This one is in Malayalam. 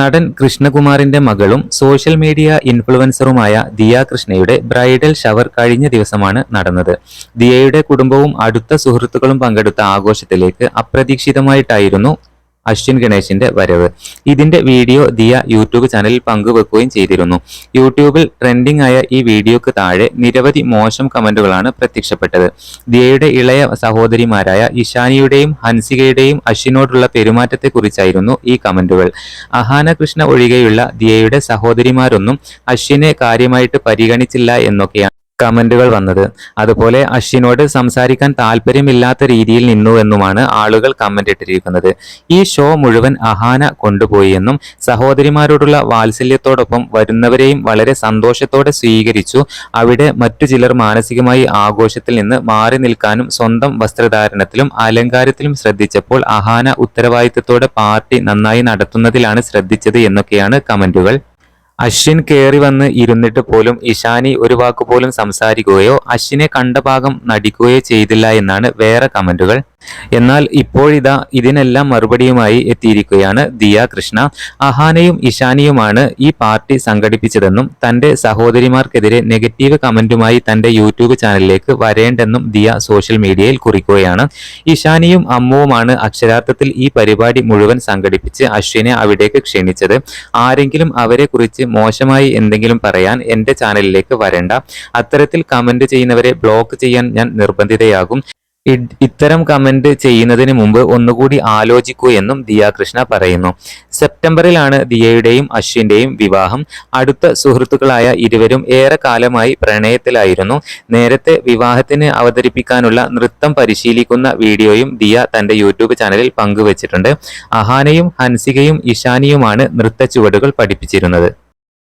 നടൻ കൃഷ്ണകുമാറിന്റെ മകളും സോഷ്യൽ മീഡിയ ഇൻഫ്ലുവൻസറുമായ ദിയ കൃഷ്ണയുടെ ബ്രൈഡൽ ഷവർ കഴിഞ്ഞ ദിവസമാണ് നടന്നത്. ദിയയുടെ കുടുംബവും അടുത്ത സുഹൃത്തുക്കളും പങ്കെടുത്ത ആഘോഷത്തിലേക്ക് അപ്രതീക്ഷിതമായിട്ടായിരുന്നു അശ്വിൻ ഗണേശിന്റെ വരവ്. ഇതിന്റെ വീഡിയോ ദിയ യൂട്യൂബ് ചാനലിൽ പങ്കുവെക്കുകയും ചെയ്തിരുന്നു. യൂട്യൂബിൽ ട്രെൻഡിംഗ് ആയ ഈ വീഡിയോക്ക് താഴെ നിരവധി മോശം കമന്റുകളാണ് പ്രത്യക്ഷപ്പെട്ടത്. ദിയയുടെ ഇളയ സഹോദരിമാരായ ഇഷാനിയുടെയും ഹൻസികയുടെയും അശ്വിനോടുള്ള പെരുമാറ്റത്തെക്കുറിച്ചായിരുന്നു ഈ കമന്റുകൾ അഹാന കൃഷ്ണ ഒഴികെയുള്ള ദിയയുടെ സഹോദരിമാരൊന്നും അശ്വിനെ കാര്യമായിട്ട് പരിഗണിച്ചില്ല എന്നൊക്കെയാണ് കമന്റുകൾ വന്നത്. അതുപോലെ അശ്വിനോട് സംസാരിക്കാൻ താല്പര്യമില്ലാത്ത രീതിയിൽ നിന്നു എന്നുമാണ് ആളുകൾ കമന്റ് ഇട്ടിരിക്കുന്നത്. ഈ ഷോ മുഴുവൻ അഹാന കൊണ്ടുപോയി എന്നും സഹോദരിമാരോടുള്ള വാത്സല്യത്തോടൊപ്പം വരുന്നവരെയും വളരെ സന്തോഷത്തോടെ സ്വീകരിച്ചു. അവിടെ മറ്റു ചിലർ മാനസികമായി ആഘോഷത്തിൽ നിന്ന് മാറി നിൽക്കാനും സ്വന്തം വസ്ത്രധാരണത്തിലും അലങ്കാരത്തിലും ശ്രദ്ധിച്ചപ്പോൾ അഹാന ഉത്തരവാദിത്തത്തോടെ പാർട്ടി നന്നായി നടത്തുന്നതിലാണ് ശ്രദ്ധിച്ചത് എന്നൊക്കെയാണ് കമന്റുകൾ. അശ്വിൻ കയറി വന്ന് ഇരുന്നിട്ട് പോലും ഇഷാനി ഒരു വാക്കുപോലും സംസാരിക്കുകയോ അശ്വിനെ കണ്ട ഭാഗം നടിക്കുകയോ ചെയ്തില്ല എന്നാണ് വേറെ കമന്റുകൾ. എന്നാൽ ഇപ്പോഴിതാ ഇതിനെല്ലാം മറുപടിയുമായി എത്തിയിരിക്കുകയാണ് ദിയ കൃഷ്ണ. അഹാനയും ഇഷാനിയുമാണ് ഈ പാർട്ടി സംഘടിപ്പിച്ചതെന്നും തന്റെ സഹോദരിമാർക്കെതിരെ നെഗറ്റീവ് കമന്റുമായി തന്റെ യൂട്യൂബ് ചാനലിലേക്ക് വരേണ്ടെന്നും ദിയ സോഷ്യൽ മീഡിയയിൽ കുറിക്കുകയാണ്. ഇഷാനിയും അമ്മുവുമാണ് അക്ഷരാർത്ഥത്തിൽ ഈ പരിപാടി മുഴുവൻ സംഘടിപ്പിച്ച് അശ്വിനെ അവിടേക്ക് ക്ഷണിച്ചത്. ആരെങ്കിലും അവരെ കുറിച്ച് മോശമായി എന്തെങ്കിലും പറയാൻ എന്റെ ചാനലിലേക്ക് വരേണ്ട. അത്തരത്തിൽ കമന്റ് ചെയ്യുന്നവരെ ബ്ലോക്ക് ചെയ്യാൻ ഞാൻ നിർബന്ധിതയാകും. ഇത്തരം കമന്റ് ചെയ്യുന്നതിന് മുമ്പ് ഒന്നുകൂടി ആലോചിക്കൂ എന്നും ദിയ കൃഷ്ണ പറയുന്നു. സെപ്റ്റംബറിലാണ് ദിയയുടെയും അശ്വിന്റെയും വിവാഹം. അടുത്ത സുഹൃത്തുക്കളായ ഇരുവരും ഏറെ കാലമായി പ്രണയത്തിലായിരുന്നു. നേരത്തെ വിവാഹത്തിന് അവതരിപ്പിക്കാനുള്ള നൃത്തം പരിശീലിക്കുന്ന വീഡിയോയും ദിയ തന്റെ യൂട്യൂബ് ചാനലിൽ പങ്കുവച്ചിട്ടുണ്ട്. അഹാനയും ഹൻസികയും ഇഷാനിയുമാണ് നൃത്ത ചുവടുകൾ പഠിപ്പിച്ചിരുന്നത്.